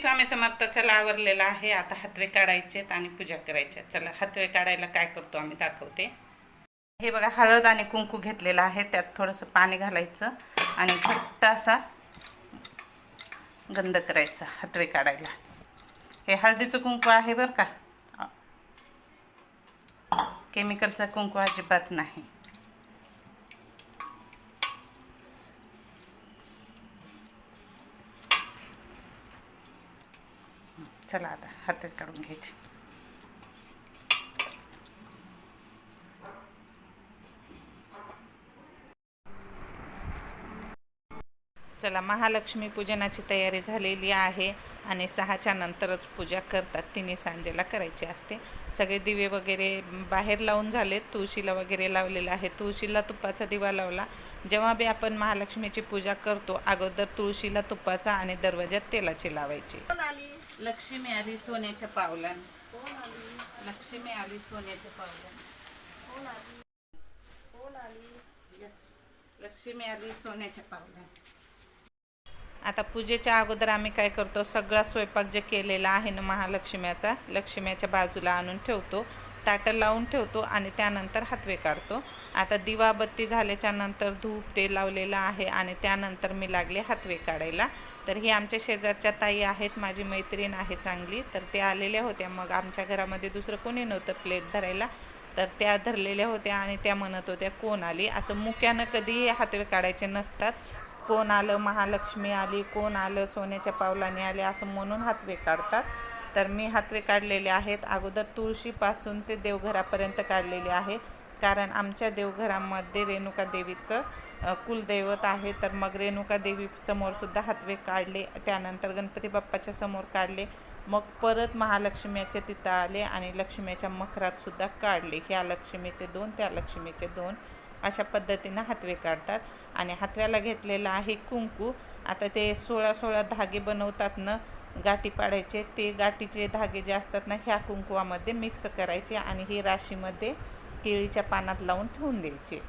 स्वामी समर्थ चला आवरलेला आहे. आता हातवे काढायचेत आणि पूजा करायच्या चला हातवे काढायला काय करतो आम्ही दाखवते. हे बघा हळद आणि कुंकू घेतलेलं आहे. त्यात थोडंसं पाणी घालायचं आणि घट्ट असा गंध करायचा हातवे काढायला. हे हळदीचं कुंकू आहे बरं का? केमिकलचा कुंकू अजिबात नाही. चला आता हातात काढून घ्यायची. चला महालक्ष्मी पूजनाची तयारी झालेली आहे आणि सहाच्या नंतरच पूजा करतात. तिन्ही सांजेला करायची असते. सगळे दिवे वगैरे बाहेर लावून झाले तुळशीला वगैरे लावलेला आहे. तुळशीला तुपाचा दिवा लावला. जेव्हा बी आपण महालक्ष्मीची पूजा करतो अगोदर तुळशीला तुपाचा आणि दरवाज्यात तेलाची लावायची. आली? लक्ष्मी आली सोन्याच्या पावलान. लक्ष्मी आली सोन्याच्या पावलान. लक्ष्मी आली सोन्याच्या पावलान. आता पूजेच्या अगोदर आम्ही काय करतो सगळा स्वयंपाक जे केलेला आहे ना महालक्ष्म्याचा लक्ष्म्याच्या बाजूला आणून ठेवतो. ताटं लावून ठेवतो आणि त्यानंतर हातवे काढतो. आता दिवाबत्ती झाल्याच्यानंतर धूप ते लावलेलं आहे आणि त्यानंतर मी लागले हातवे काढायला. तर ही आमच्या शेजारच्या ताई आहेत माझी मैत्रीण आहे चांगली. तर त्या आलेल्या होत्या. मग आमच्या घरामध्ये दुसरं कोणी नव्हतं प्लेट धरायला. तर त्या धरलेल्या होत्या आणि त्या म्हणत होत्या कोण आली? असं मुक्यानं कधीही हातवे काढायचे नसतात. कोण आलं महालक्ष्मी आली कोण आलं सोन्याच्या पावलाने आले असं म्हणून हातवे काढतात. तर मी हातवे काढलेले आहेत. अगोदर तुळशीपासून ते देवघरापर्यंत काढलेले आहे. कारण आमच्या देवघरामध्ये रेणुका देवीचं कुलदैवत आहे. तर मग रेणुका देवीसमोरसुद्धा हातवे काढले. त्यानंतर गणपती बाप्पाच्या समोर काढले. मग परत महालक्ष्मीचे तिथं आले आणि लक्ष्मीच्या मखरातसुद्धा काढले. ह्या लक्ष्मीचे दोन त्या लक्ष्मीचे दोन. अशा पद्धतीनं हातवे काढतात. आणि हातव्याला घेतलेलं आहे कुंकू. आता ते सोळा सोळा धागे बनवतात ना गाठी पाडायचे. ते गाठीचे धागे जे असतात ना ह्या कुंकुवामध्ये मिक्स करायचे आणि ही राशीमध्ये केळीच्या पानात लावून ठेवून द्यायचे.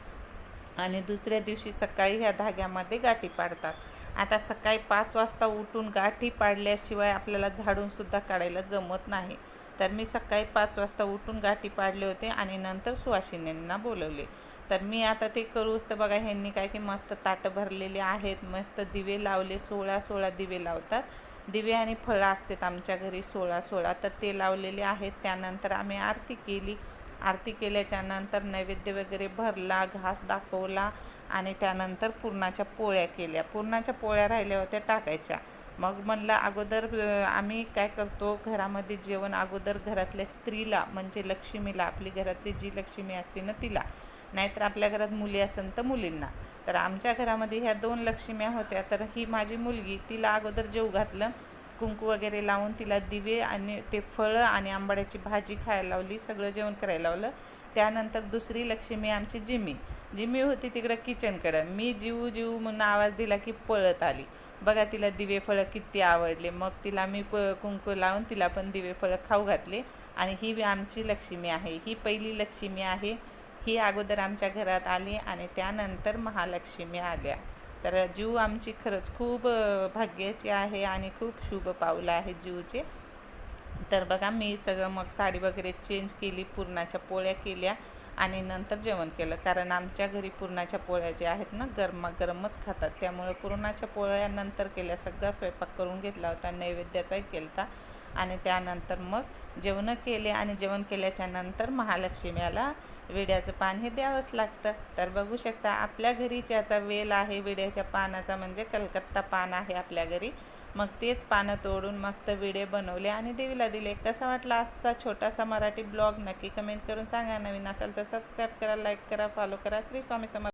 आणि दुसऱ्या दिवशी सकाळी ह्या धाग्यामध्ये गाठी पाडतात. आता सकाळी पाच वाजता उठून गाठी पाडल्याशिवाय आपल्याला झाडूनसुद्धा काढायला जमत नाही. तर मी सकाळी पाच वाजता उठून गाठी पाडले होते आणि नंतर सुवासिनींना बोलवले. तर मी आता ते करूच तर बघा ह्यांनी काय की मस्त ताटं भरलेले आहेत मस्त दिवे लावले सोळा सोळा दिवे लावतात. दिवे आणि फळं असतात आमच्या घरी सोळा सोळा तर ते लावलेले आहेत. त्यानंतर आम्ही आरती केली. आरती केल्याच्यानंतर नैवेद्य वगैरे भरला घास दाखवला आणि त्यानंतर पुरणाच्या पोळ्या केल्या. पुरणाच्या पोळ्या राहिल्या होत्या टाकायच्या. मग म्हणलं अगोदर आम्ही काय करतो घरामध्ये जेवण अगोदर घरातल्या स्त्रीला म्हणजे लक्ष्मीला आपली घरातली जी लक्ष्मी असते ना तिला नाहीतर आपल्या घरात मुली असेल तर मुलींना. तर आमच्या घरामध्ये ह्या दोन लक्ष्म्या होत्या. तर ही माझी मुलगी तिला अगोदर जेव घातलं कुंकू वगैरे लावून तिला दिवे आणि ते फळं आणि आंबाड्याची भाजी खायला लावली सगळं जेवण करायला लावलं. त्यानंतर दुसरी लक्ष्मी आमची जिमी. जिमी होती तिकडं किचनकडं. मी जीव जीव म्हणून आवाज दिला की पळत आली. बघा तिला दिवे फळं किती आवडले. मग तिला मी प कुंकू लावून तिला पण दिवे फळं खाऊ घातले. आणि ही आमची लक्ष्मी आहे. ही पहिली लक्ष्मी आहे. ही अगोदर आमच्या घरात आली आणि त्यानंतर महालक्ष्मी आल्या. तर जीव आमची खरंच खूप भाग्याची आहे आणि खूप शुभ पावलं आहे जीवचे. तर बघा मी सगळं मग साडी वगैरे चेंज केली पुरणाच्या पोळ्या केल्या. आणि नंतर जेवण केलं. कारण आमच्या घरी पुरणाच्या पोळ्या ज्या आहेत ना गरमागरमच खातात. त्यामुळे पुरणाच्या पोळ्या नंतर केल्या. सगळा स्वयंपाक करून घेतला होता. नैवेद्याचाही केला होता आणि त्यानंतर मग जेवणं केले आणि जेवण केल्याच्यानंतर महालक्ष्म्याला विड्याचं पान हे द्यावंच लागतं. तर बघू शकता आपल्या घरी ज्याचा वेल आहे विड्याच्या पानाचा म्हणजे कलकत्ता पान आहे आपल्या घरी. मग तेच पानं तोडून मस्त विडे बनवले आणि देवीला दिले. कसा वाटला आजचा छोटासा मराठी ब्लॉग? नक्की कमेंट करून सांगा. नवीन असेल तर सबस्क्राईब करा लाईक करा फॉलो करा. श्री स्वामी समर्थ